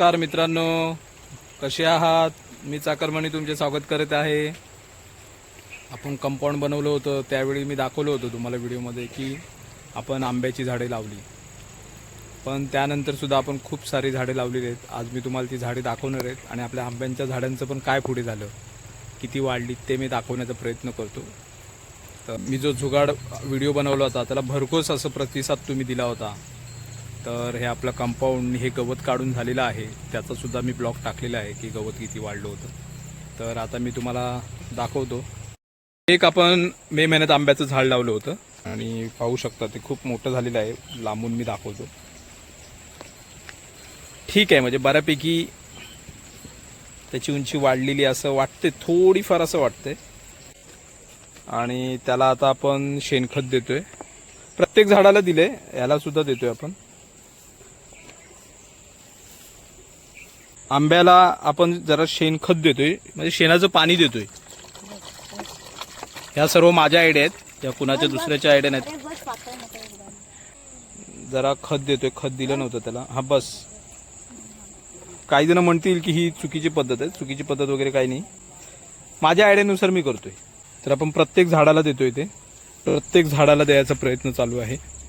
नमस्कार मित्रांनो. कसे आहात? मी चाकरमणी तुमचे स्वागत करत आहे. आपण कंपाऊंड बनवलं होतं त्यावेळी मी दाखवलं होतं तुम्हाला व्हिडिओमध्ये की आपण आंब्याची झाडे लावली. पण त्यानंतरसुद्धा आपण खूप सारी झाडे लावलेली आहेत. आज मी तुम्हाला ती झाडे दाखवणार आहेत आणि आपल्या आंब्यांच्या झाडांचं पण काय पुढे झालं किती वाढली ते मी दाखवण्याचा प्रयत्न करतो. तर मी जो जुगाड व्हिडिओ बनवला होता त्याला भरघोस असं प्रतिसाद तुम्ही दिला होता. तर हे आपलं कंपाऊंड हे गवत काढून झालेलं आहे. त्याचा सुद्धा मी ब्लॉक टाकलेला आहे की गवत किती वाढलं होतं. तर आता मी तुम्हाला दाखवतो. एक आपण मे महिन्यात आंब्याचं झाड लावलं होतं. आणि पाहू शकता ते खूप मोठं झालेलं आहे. लांबून मी दाखवतो. ठीक आहे म्हणजे बऱ्यापैकी त्याची उंची वाढलेली असं वाटते थोडीफार असं वाटते आणि त्याला आता आपण शेणखत देतोय. प्रत्येक झाडाला दिले याला सुद्धा देतोय आपण. आंब्याला आपण जरा शेणखत देतोय. म्हणजे शेणाचं पाणी देतोय. ह्या सर्व माझ्या आयडिया आहेत. या कुणाच्या दुसऱ्याच्या आयडिया नाहीत. जरा खत देतोय. खत दिलं नव्हतं त्याला. हा बस. काही जण म्हणतील की ही चुकीची पद्धत आहे. चुकीची पद्धत वगैरे काही नाही. माझ्या आयडियानुसार मी करतोय. तर आपण प्रत्येक झाडाला देतोय ते. प्रत्येक झाडाला द्यायचा प्रयत्न चालू आहे.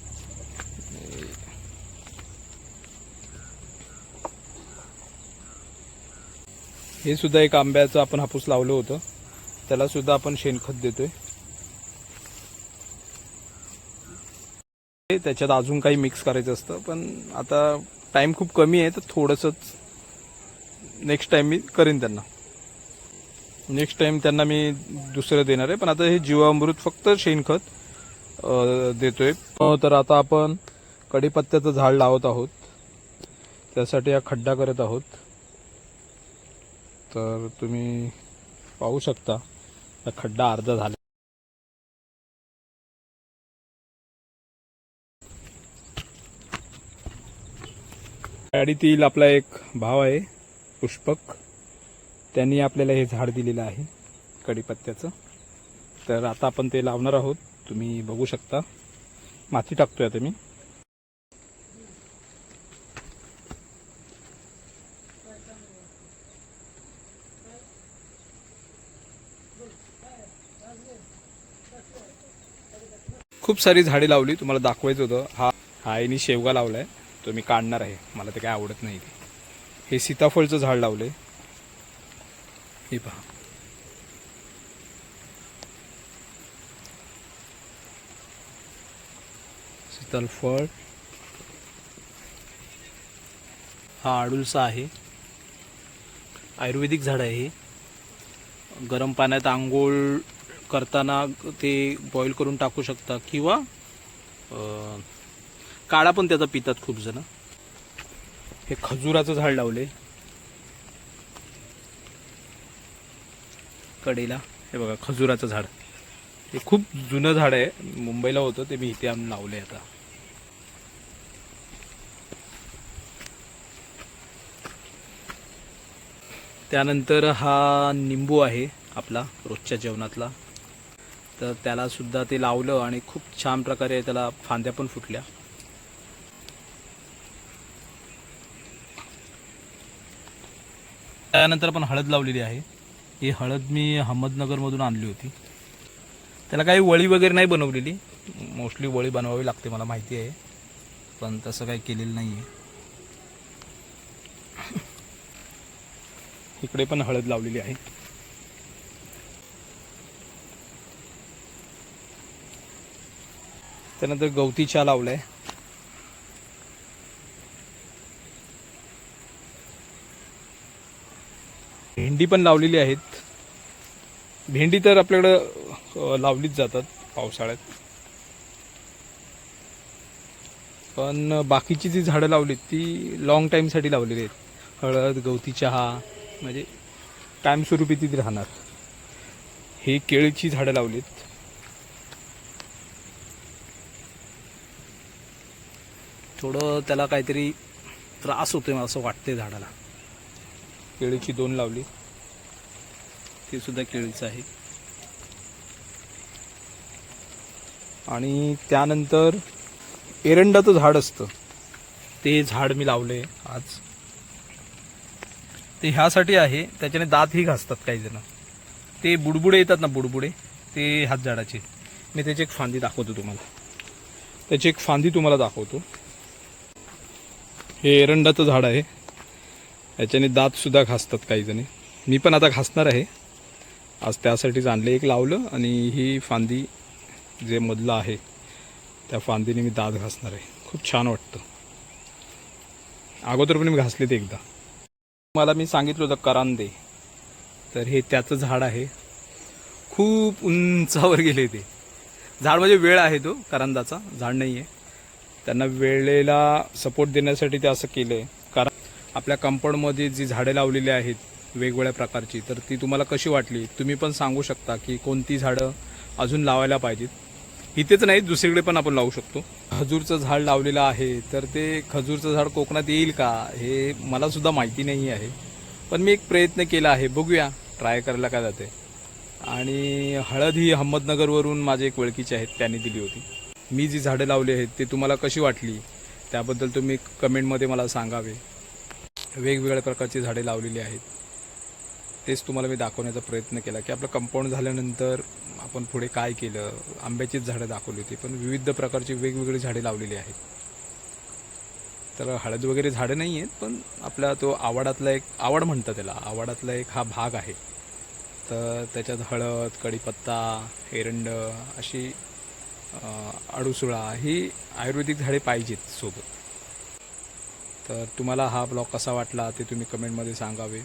हे सुद्धा एक आंब्याचं आपण हापूस लावलं होतं. त्याला सुद्धा आपण शेणखत देतोय. त्याच्यात अजून काही मिक्स करायचं असतं पण आता टाइम खूप कमी आहे तर थोडंसंच नेक्स्ट टाइम मी करीन त्यांना. नेक्स्ट टाइम त्यांना मी दुसरं देणार आहे पण आता हे जीवामृत फक्त शेणखत देतोय. तर आता आपण कडीपत्त्याचं झाड लावत आहोत. त्यासाठी हा खड्डा करत आहोत. तर तुम्ही पाहू शकता. खड्डा अर्धा झाला. गाडीतील आपला एक भाव आहे पुष्पक. त्यांनी आपल्याला हे झाड दिलेलं आहे कडीपत्त्याचं. तर आता आपण ते लावणार आहोत. तुम्ही बघू शकता. माती टाकतोय आता मी. खूप सारी झाडे लावली तुम्हाला दाखवायचं होतं. हा हा आईने शेवगा लावलाय तो मी काढणार आहे. मला ते काय आवडत नाही ते. हे सीताफळचं झाड लावलंय. हे पहा. सीताफळ. हा आडुलसा आहे. आयुर्वेदिक झाड आहे गरम पाण्यात आंघोळ करताना ते बॉईल करून टाकू शकता किंवा काळा पण त्याचा पितात खूप जण. हे खजुराचं झाड लावले. कडेला. हे बघा खजुराचं झाड. हे खूप जुनं झाड आहे. मुंबईला होतं ते मी इथे आम्ही लावले आता. त्यानंतर हा निंबू आहे आपला रोजच्या जेवणातला. तर त्याला सुद्धा ते लावलं आणि खूप छान प्रकारे त्याला फांद्या पण फुटल्या. त्यानंतर आपण हळद लावलेली आहे. ही हळद मी अहमदनगरमधून आणली होती. त्याला काही वळी वगैरे नाही बनवलेली. मोस्टली वळी बनवावी लागते मला माहिती आहे. पण तसं काही केलेलं नाही आहे इकडे पण हळद लावलेली आहे. त्यानंतर गवती चहा लावलाय. भेंडी पण लावलेली आहेत. भेंडी तर आपल्याकडं लावलीच जातात पावसाळ्यात. पण बाकीची जी झाडं लावलीत ती लॉंग टाईमसाठी लावलेली आहेत. हळद गवती चहा म्हणजे कायमस्वरूपी ती राहणार. हे केळीची झाडं लावलीत. थोडं त्याला काहीतरी त्रास होतोय मला असं वाटतंय झाडाला. केळीची दोन लावली. ती सुद्धा केळीचं आहे. आणि त्यानंतर एरंडाचं झाड असतं. ते झाड मी लावलंय आज. ते ह्यासाठी आहे त्याच्याने दातही घासतात काही जण. ते बुडबुडे येतात ना बुडबुडे ते हात झाडाचे. मी त्याची एक फांदी दाखवतो तुम्हाला. त्याची एक फांदी तुम्हाला दाखवतो. हे एरंडाचं झाड आहे. याच्याने दातसुद्धा घासतात काही जणी. मी पण आता घासणार आहे. आज त्यासाठीच आणले एक लावलं आणि ही फांदी जे मधलं आहे त्या फांदीने मी दात घासणार आहे. खूप छान वाटतं. अगोदर पण मी घासले ते एकदा. मला मी सांगितलं होतं करांदे. तर हे त्याचं झाड आहे. खूप उंचावर गेले ते. झाड म्हणजे वेळ आहे तो करांदाचा. झाड नाही आहे त्यांना वेळेला सपोर्ट देण्यासाठी ते असं केलं आहे कारण आपल्या कंपाऊंडमध्ये जी झाडे लावलेली आहेत वेगवेगळ्या प्रकारची तर ती तुम्हाला कशी वाटली? तुम्ही पण सांगू शकता की कोणती झाडं अजून लावायला पाहिजेत. इथेच नाही दुसरीकडे पण आपण लावू शकतो. खजूरचं झाड लावलेलं आहे तर ते खजूरचं झाड कोकणात येईल का हे मला सुद्धा माहिती नाही आहे. पण मी एक प्रयत्न केला आहे बघूया ट्राय करायला काय जाते आणि हळद ही अहमदनगरवरून माझे एक ओळखीचे आहेत त्यांनी दिली होती. मी जी झाडं लावली आहेत ते तुम्हाला कशी वाटली? त्याबद्दल तुम्ही कमेंटमध्ये मला सांगावे. वेगवेगळ्या प्रकारची झाडे लावलेली आहेत. तेच तुम्हाला मी दाखवण्याचा प्रयत्न केला की आपलं कंपाऊंड झाल्यानंतर आपण पुढे काय केलं? आंब्याचीच झाडं दाखवली होती पण विविध प्रकारची वेगवेगळी झाडे लावलेली आहेत. तर हळद वगैरे झाडं नाही आहेत पण आपला तो आवाडातला एक आवड म्हणतात त्याला. आवाडातला एक हा भाग आहे. तर त्याच्यात हळद कढीपत्ता एरंड अशी अडुसुळा ही आयुर्वेदिक झाडे पाहिजेत सोबत. तर तुम्हाला हा ब्लॉग कसा वाटला ते तुम्ही कमेंटमध्ये सांगावे.